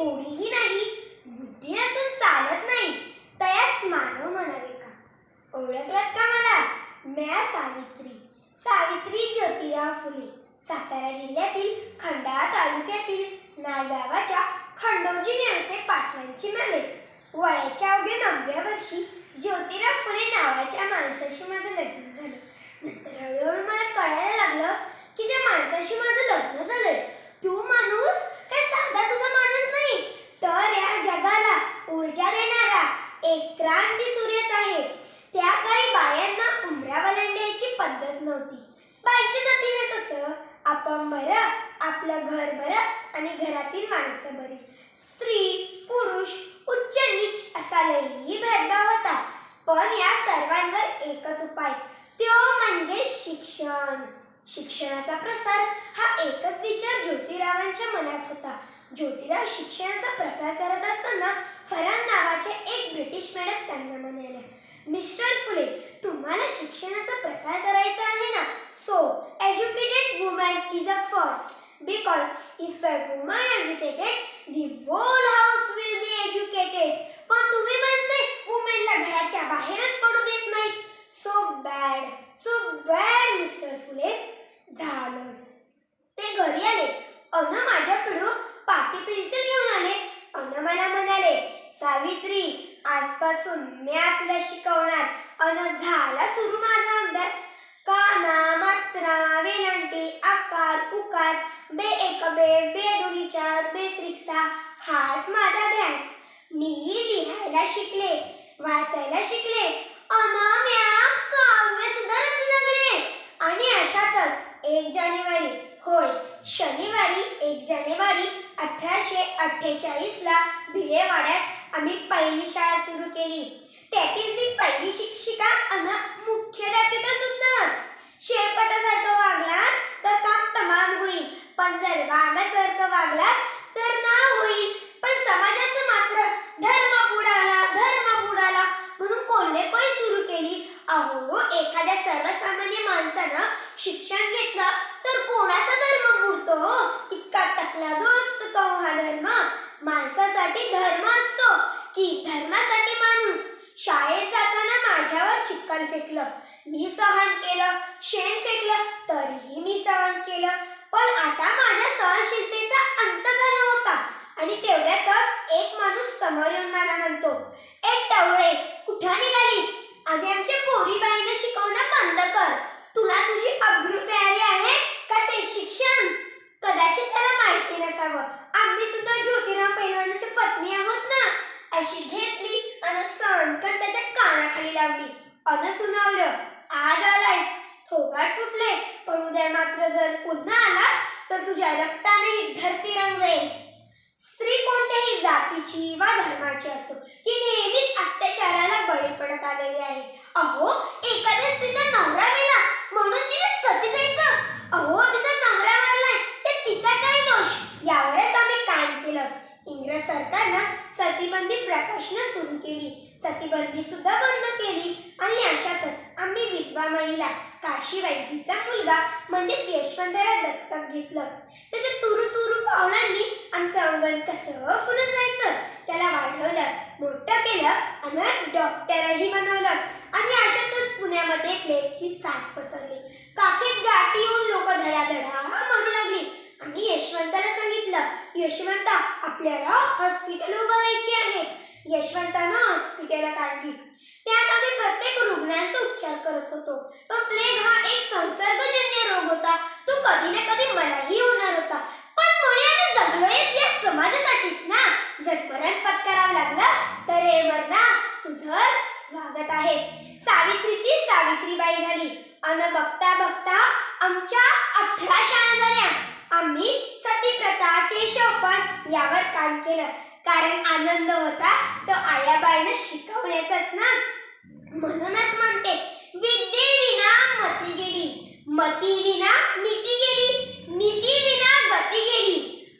गोडीही नाही बुद्धी असून चालत नाही तयास मानव म्हणावे का? ओळखलात का मला? म्या सावित्री सावित्री ज्योतिराव फुले सातारा जिल्ह्यातील खंडाळा तालुक्यातील नायगावाच्या खंडोजी नेवसे पाटलांची मालिक वयाच्या अवघ्या नवव्या वर्षी ज्योतिराव फुले नावाच्या माणसाशी माझं लग्न झालं. नंतर हळूहळू मला कळायला लागलं की ज्या माणसाशी माझं लग्न झालंय तो माणूस काय साधा सुद्धा माणूस नाही तर या जगाला ऊर्जा देणारा एक क्रांती सूर्यच आहे त्या काळी बायांना उमरा वलंड्याची पद्धत नव्हती. बाईच्या जातीने कसं आपण बरं आपलं घर बरं आणि घरातील माणसं बरी. स्त्री पुरुष उच्च नीच असा लई भेदभाव होता. पण या सर्वांवर एकच उपाय. तो म्हणजे शिक्षण. शिक्षणाचा प्रसार हा एकच विचार ज्योतिरावांच्या मनात होता. ज्योतिराव शिक्षणाचा प्रसार करत असताना फरान नावाचे एक ब्रिटिश मॅडम त्यांना म्हणाल्या मिस्टर फुले तुम्हाला शिक्षणाचा So, so educated is is a first because if a woman educated whole house house will educated. Educated पण तुम्ही म्हणसे वुमेनला घराच्या बाहेरच पडू देत नाहीत. So bad so bad mister Phule. झालं. ते घरी आले. अन माझ्याकडं पाटी पेन्सिल घेऊन आले. अन मला म्हणाले सावित्री आजपासून मी आपल्या शिकवणार. अन झाला सुरू. लिहायला शिकले. वाचायला शिकले. अनाम्या काव्य सुद्धा रचू लागले. आणि अशातच एक जानेवारी होय शनिवारी एक जानेवारी अठराशे अठ्ठेचाळीस ला भिडेवाड्यात आम्ही पहिली शाळा सुरू केली. त्यातील मी पहिली शिक्षिका अन मुख्याध्यापिका सुद्धा शेळपटासारखं वागला तर काम तमाम होईल पण जर वाघासारखं वागला तर ना होईल पण समाजाचं मात्र धर्म बुडाला धर्म बुडाला म्हणून कोल्हेकोई सुरू केली अहो एखाद्या सर्वसामान्य माणसानं शिक्षण घेतलं तर कोणाचा धर्म बुडतो हो? इतका टकला असतो तो हा धर्म. माणसासाठी धर्म असतो की धर्मासाठी माणूस शाळेत जाताना माझ्यावर चिक्कल फेकलं. मी सहन केलं शेण फेकलं तरीही मी सहन केलं. पण आता माझ्या सहनशीलतेचा अंत झाला होता आणि तेवढ्यातच एक माणूस समोर येऊन मला म्हणतो ए टवळे कुठं निघालीस आधी आमच्या पोरीबाईनं शिकवणं बंद कर तुला तुझी अब्रू प्यारी आहे का ते शिक्षण कदाचित त्याला माहिती नसावं आम्ही सुद्धा ज्योतिराव पैलवानाच्या पत्नी आहोत ना अशी घेतली आणि सणकन त्याच्या कानाखाली लावली अन सुनावलं. आज आलायस. थोबाड फुटले पण उद्या मात्र जर पुन्हा आलास तर तुझ्या रक्ताने धरती रंगवेल. स्त्री कोणत्याही जातीची वा धर्माची असो ही नेहमीच अत्याचाराला बळी पडत आलेली आहे. अहो एखाद्या स्त्रीचा नवरा मेला म्हणून तिने सती जायचं. अहो तिचा नवरा मारलाय तर तिचा काय दोष? यावरच आम्ही कायम केलं. इंग्रज सरकारनं सतीबंदी प्रकाशनं सुरू केली. सतीबंदी सुद्धा बंद केली. आम्ही महिला काशीबाई हिचा मुलगा म्हणजेच यशवंतराव दत्तक घेतलं. त्याच्या तुरु तुरु पावलांनी आमचं अंगण कसं फुलून जायचं त्याला वाढवलं मोठं केलं आणि डॉक्टरही बनवलं. आणि अशातच पुण्यामध्ये प्लेगची साथ पसरली. काखेत गाठी येऊन लोक धडाधडा मरू लागली. आम्ही यशवंताला सांगितलं यशवंता आपल्याला हॉस्पिटल उभारायची आहेत यशवंतानं हॉस्पिटल काढली. त्यात आम्ही करत होतो. पण प्लेग हा एक संसर्गजन्य रोग होता. तो कधी ना कधी मलाही होणार होता. पण म्हणून आम्ही जगलोयच या समाजासाठीच ना. जर परत पत्करावं लागलं तर हे वरना तुझं स्वागत आहे. सावित्रीची सावित्रीबाई झाली. अन बघता बघता आमच्या अठरा शाळा झाल्या. आम्ही सतीप्रथा केशवपण यावर काम केलं. कारण आनंद होता तो आयाबाईनं शिकवण्याचाच ना. म्हणून गती विना नीती गेली. नीती विना गती गेली.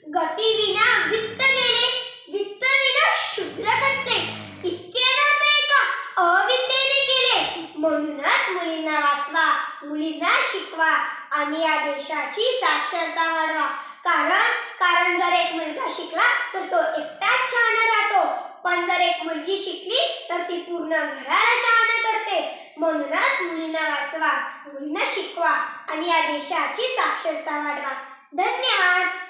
गती विना वित्त गेले. वित्त विना शुद्र खचते इतके अनर्थ एका अविद्येने केले. म्हणूनच मुलींना वाचवा मुलींना शिकवा आणि या देशाची साक्षरता वाढवा. कारण कारण जर एक मुलगा शिकला तर तो एकटाच शहाणा राहतो. पण जर एक मुलगी शिकली तर ती पूर्ण घराला शहाणा करते म्हणूनच मुलींना वाचवा मुलींना शिकवा आणि या देशाची साक्षरता वाढवा. धन्यवाद.